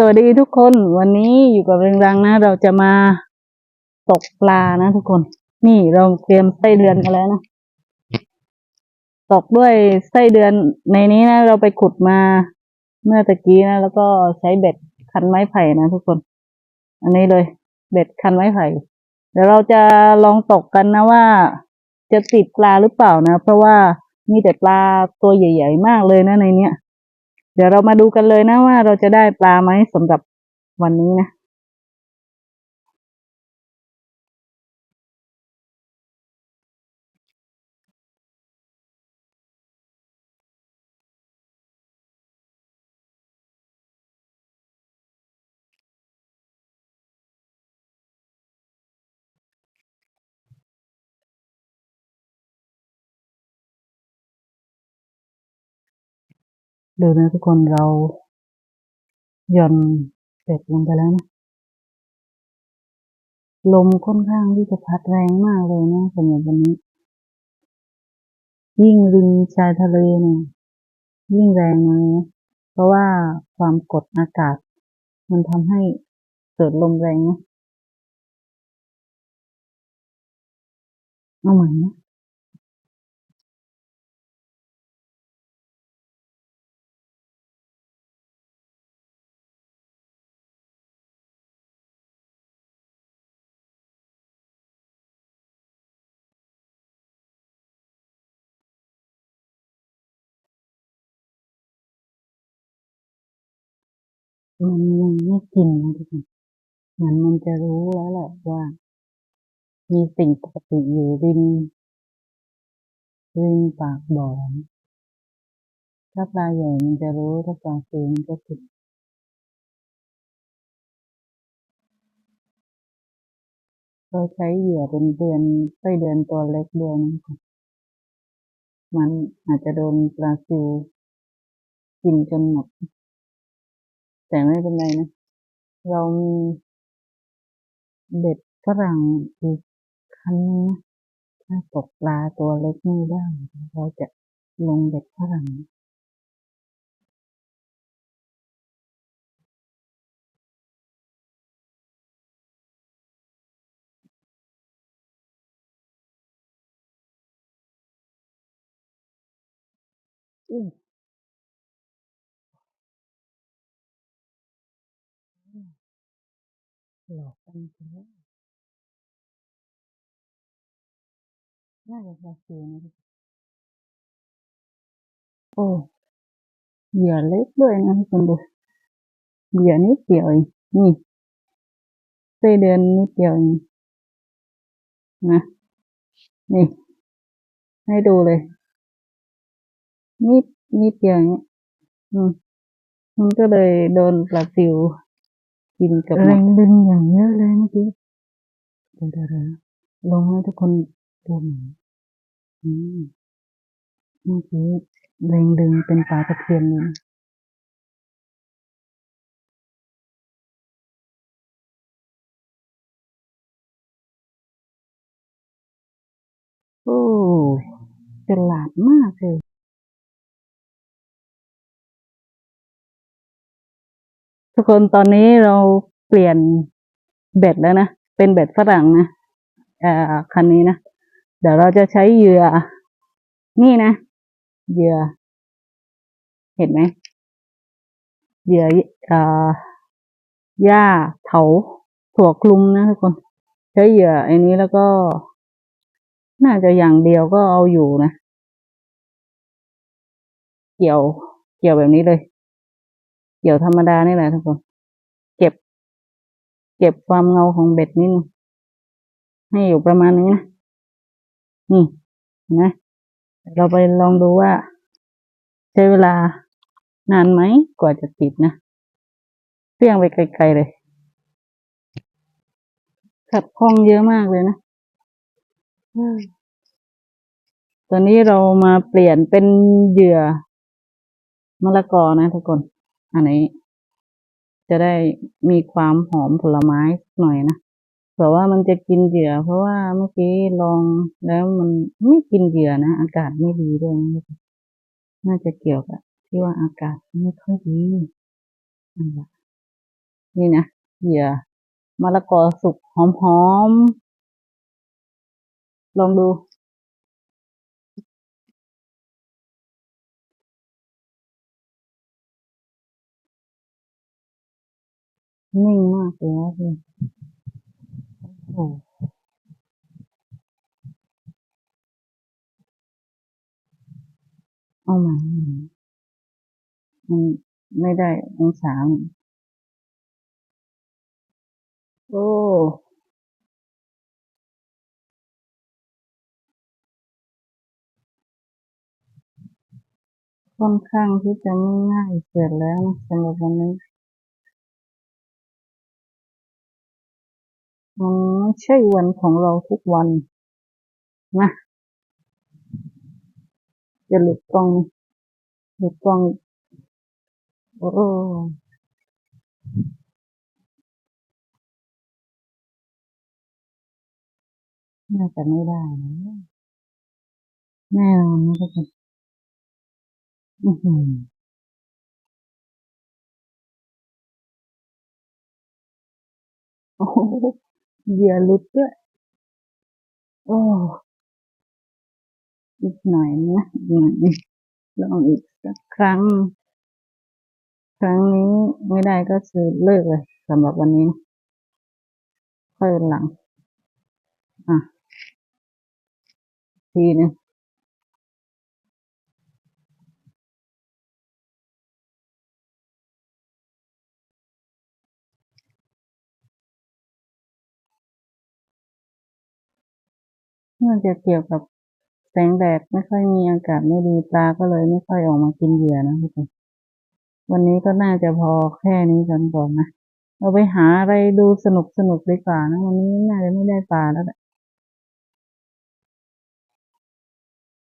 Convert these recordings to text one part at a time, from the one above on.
สวัสดีทุกคนวันนี้อยู่กับเริงรังนะ เราจะมาตกปลานะทุกคน นี่เราเตรียมไส้เดือนกันแล้วนะตกด้วยไส้เดือนในนี้นะ เราไปขุดมาเมื่อตะกี้นะ แล้วก็ใช้เบ็ดคันไม้ไผ่นะทุกคน อันนี้เลย เบ็ดคันไม้ไผ่เดี๋ยวเราจะลองตกกันนะว่า จะติดปลาหรือเปล่านะ เพราะว่ามีแต่ปลาตัวใหญ่ ๆ มากเลยนะในเนี้ย เดี๋ยวเรามาดูกันเลยนะว่าเราจะได้ปลาไหมสำหรับวันนี้นะ ดูนะทุกคนเราหย่อนเสร็จลงไปแล้วนะ ลมค่อนข้างที่จะพัดแรงมากเลยนะสำหรับวันนี้ ยิ่งริมชายทะเลเนี่ยยิ่งแรงเลยนะเพราะว่าความกดอากาศ มันทำให้เกิดลมแรงนะเอาใหม่นะ มันยังไม่กินนะทุกคนเหมือนมันจะรู้แล้วแหละว่า มีสิ่งปกติอยู่ริมริมปากบ่อนถ้าปลาใหญ่มันจะรู้ถ้าปลาสูงมันก็ติดเราใช้เหยื่อเป็นเดือนไส้เดือนตัวเล็กเดือนงค่ะมันอาจจะโดนปลาซิวกินจนหมด แต่ไม่เป็นไรนะ เรามีเบ็ดฝรั่งอีกคันนึงนะถ้าตกปลาตัวเล็กไม่ได้ เราจะลงเบ็ดฝรั่งอื้อ หลอกกันไปแล้วน่าจะปลาซิวนะโอ้เหยื่อเล็กด้วยนะทุกคนดูเหยื่อนิดเดียวเองนี่ไส้เดือนนิดเดียวเองนะนี่ ให้ดูเลยนิดนิดเดียวอย่างเงี้ยอืมมันก็เลยโดนปลาซิว กินกับแรงดึงอย่างเยอะเลยเมื่อกี้เดี๋ยวเดี๋ยวเดี๋ยวลงให้ทุกคนดูหน่อยอืมเมื่อกี้แรงดึงเป็นปลาตะเพียนเลยนะโอ้ฉลาดมากเลย ทุกคนตอนนี้เราเปลี่ยนเบ็ดแล้วนะ เป็นเบ็ดฝรั่งนะเอ่อคันนี้นะ เดี๋ยวเราจะใช้เหยื่อ นี่นะ เหยื่อ เห็นไหมเหยื่อเอ่อหญ้าเถาถั่วคลุมนะทุกคน ใช้เหยื่อไอ้นี้แล้วก็ น่าจะอย่างเดียวก็เอาอยู่นะ เกี่ยว เกี่ยวแบบนี้เลย เกี่ยวธรรมดานี่แหละทุกคน เก็บ เก็บความเงาของเบ็ดนิดนึงให้อยู่ประมาณนี้นะ นี่นไหมเราไปลองดูว่า ใช้เวลานานไหมกว่าจะติดนะเปี้ยงไปไกลๆเลยขัดข้องเยอะมากเลยนะตอนนี้เรามาเปลี่ยนเป็นเหยื่อมะละกอนะทุกคน อันนี้จะได้มีความหอมผลไม้หน่อยนะเผื่ว่ามันจะกินเหยื่อ เพราะว่าเมื่อกี้ลองแล้วมันไม่กินเหยื่อนะอากาศไม่ดีด้วยน่าจะเกี่ยวกับที่ว่าอากาศไม่ค่อยดีน,นี่นะเหยื่อมะละกอสุกหอมๆลองดู นิ่งมากเลยนะพี่โอ้โหเอาใหม่มันไม่ได้องศาโอ้ค่อนข้างที่จะไม่ง่ายเกิดแล้วนะสำหรับวันนี้ มันไม่ใช่วันของเราทุกวันนะจะหลุดกล้องหลุดกล้องโอ้น่าจะไม่ได้นะแน่นอนนะทุกคนอือหือโอ้ เหยื่อลุดด้วย โอ้อีกหน่อยนะอีกหน่อยลองอีกสักครั้ง ครั้งนี้ไม่ได้ก็คือเลิกเลยสำหรับวันนี้ค่อยหลัง อะทีนึง น่าจะเกี่ยวกับแสงแดดไม่ค่อยมีอากาศไม่ดีปลาก็เลยไม่ค่อยออกมากินเหยื่อนะทุกคนวันนี้ก็น่าจะพอแค่นี้กันก่อนนะเราไปหาอะไรดูสนุกสนุกดีกว่านะวันนี้น่าจะไม่ได้ปลาแล้วแหละ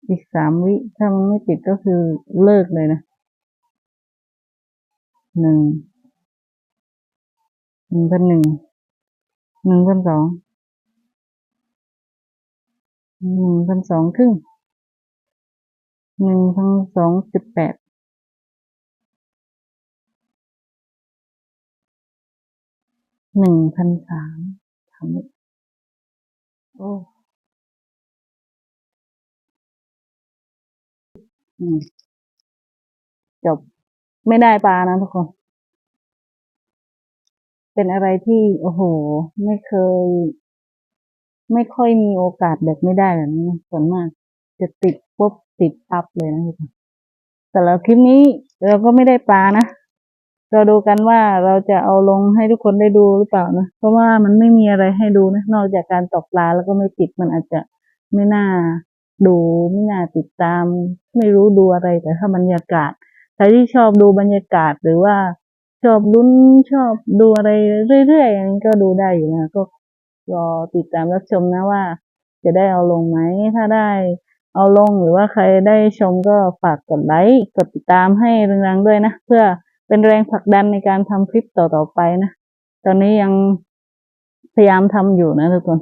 อีกสามวิถ้ามันไม่ติดก็คือเลิกเลยนะหนึ่งหนึ่งพันหนึ่งหนึ่งพันสอง หนึ่งพันสองครึ่งหนึ่งพันสองจุดแปดหนึ่งพันสามทำโอ้อืมจบไม่ได้ปลานะทุกคน เป็นอะไรที่ โอ้โห ไม่เคย ไม่ค่อยมีโอกาสแบบไม่ได้แบบนี้ส่วนมาก จะติดปุ๊บติดปั๊บเลยนะทุกคนแต่แล้วคลิปนี้เราก็ไม่ได้ปลานะเราดูกันว่าเราจะเอาลงให้ทุกคนได้ดูหรือเปล่านะเพราะว่ามันไม่มีอะไรให้ดูนะนอกจากการตกปลาแล้วก็ไม่ติดมันอาจจะไม่น่าดูไม่น่าติดตาม ไม่รู้ดูอะไรแต่ถ้าบรรยากาศใครที่ชอบดูบรรยากาศหรือว่าชอบลุ้นชอบดูอะไรเรื่อยๆอย่างนี้ก็ดูได้อยู่นะก็ รอติดตามรับชมนะว่า จะได้เอาลงไหม ถ้าได้เอาลงหรือว่าใครได้ชมก็ฝากกดไลค์กดติดตามให้แรงๆด้วยนะ เพื่อเป็นแรงผลักดันในการทำคลิปต่อๆไปนะ ตอนนี้ยังพยายามทำอยู่นะทุกคน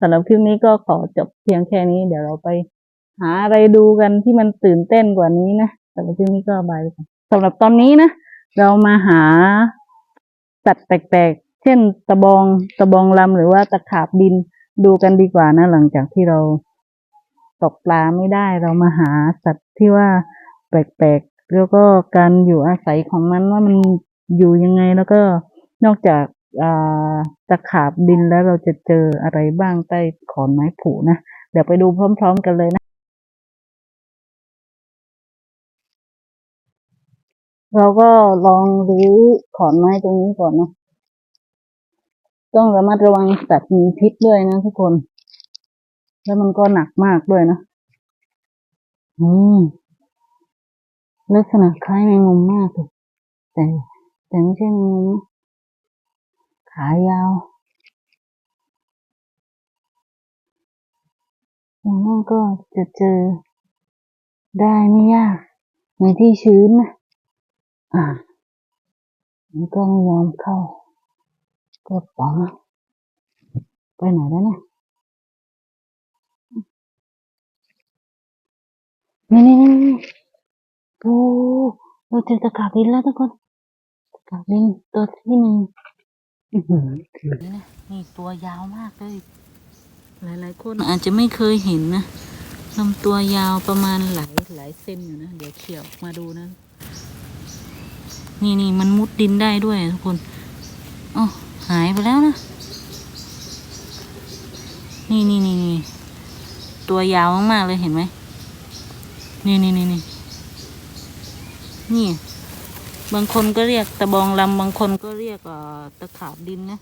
สำหรับคลิปนี้ก็ขอจบเพียงแค่นี้ เดี๋ยวเราไปหาอะไรดูกันที่มันตื่นเต้นกว่านี้นะสำหรับคลิปนี้ก็บายสำหรับตอนนี้นะ เรามาหาสัตว์แปลกๆ เช่นตะบองตะบองลำหรือว่าตะขาบดินดูกันดีกว่านะ หลังจากที่เราตกปลาไม่ได้เรามาหาสัตว์ที่ว่าแปลกๆแล้วก็การอยู่อาศัยของมันว่ามันอยู่ยังไงแล้วก็นอกจากตะขาบดินแล้วเราจะเจออะไรบ้างใต้ขอนไม้ผุนะ เดี๋ยวไปดูพร้อม ๆ กันเลยนะ เราก็ลองรื้อขอนไม้ตรงนี้ก่อนนะ ต้องระมัดระวังสัตว์มีพิษด้วยนะทุกคน แล้วมันก็หนักมากด้วยนะ อืม ลักษณะคล้ายแมงมุมมากเลยแต่แต่ไม่ใช่แมงมุมขายาวอย่างนั้นก็จะเจอได้ไม่ยาก ในที่ชื้นนะ อ่ามันก็ไม่ยอมเข้า ก็ป๋องไปไหนแล้วเนี่ยนี่นี่นี่นี่โอ้เราเจอตะขาบดินแล้วทุกคนตะขาบดินตัวที่หนึ่งอื้อหือคือนี่นะนี่ตัวยาวมากเลย หลายๆคนอาจจะไม่เคยเห็นนะลำตัวยาวประมาณหลายหลายเซนอยู่นะ เดี๋ยวเขี่ยวออกมาดูนะ นี่นี่มันมุดดินได้ด้วยทุกคนอ๋อ หายไปแล้วนะ นี่นี่นี่นี่ตัวยาวมากๆเลยเห็นไหม นี่นี่นี่นี่นี่ บางคนก็เรียกตะบองลำบางคนก็เรียกตะขาบดินนะ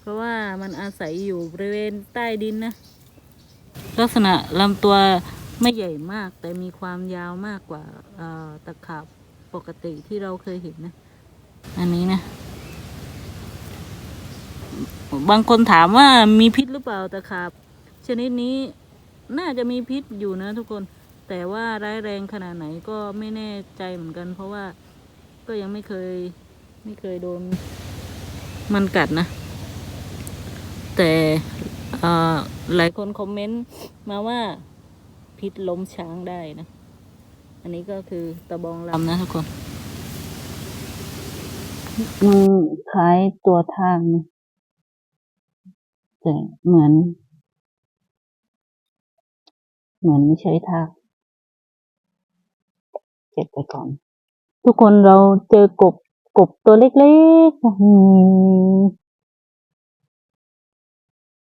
เพราะว่ามันอาศัยอยู่บริเวณใต้ดินนะ ลักษณะลำตัวไม่ใหญ่มาก แต่มีความยาวมากกว่าตะขาบปกติที่เราเคยเห็นนะ อันนี้นะ บางคนถามว่ามีพิษหรือเปล่าตะขาบ ชนิดนี้น่าจะมีพิษอยู่นะทุกคน แต่ว่าร้ายแรงขนาดไหนก็ไม่แน่ใจเหมือนกัน เพราะว่าก็ยังไม่เคยไม่เคยโดนมันกัดนะ แต่หลายคนคอมเมนต์มาว่าพิษล้มช้างได้นะ อันนี้ก็คือตะบองลำนะทุกคนมันคล้ายตัวทางนะ แต่เหมือน เหมือนไม่ใช่ทากเก็บไปก่อน ทุกคนเราเจอกบกบตัวเล็กๆอื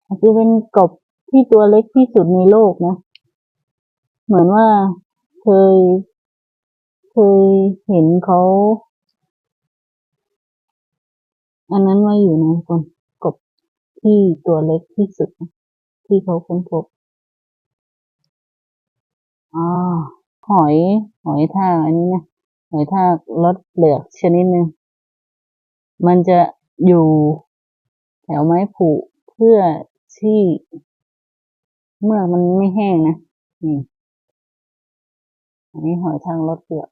อาจจะเป็นกบที่ตัวเล็กที่สุดในโลกนะ เหมือนว่าเคย เคยเห็นเขา อันนั้นว่าอยู่นะทุกคน ที่ตัวเล็กที่สุดที่เขาค้นพบอ๋อหอย หอยทากอันนี้นะหอยทากรสเปลือกชนิดหนึ่งมันจะอยู่แถวไม้ผุเพื่อที่เมื่อมันไม่แห้งนะนี่อันนี้หอยทากรสเปลือก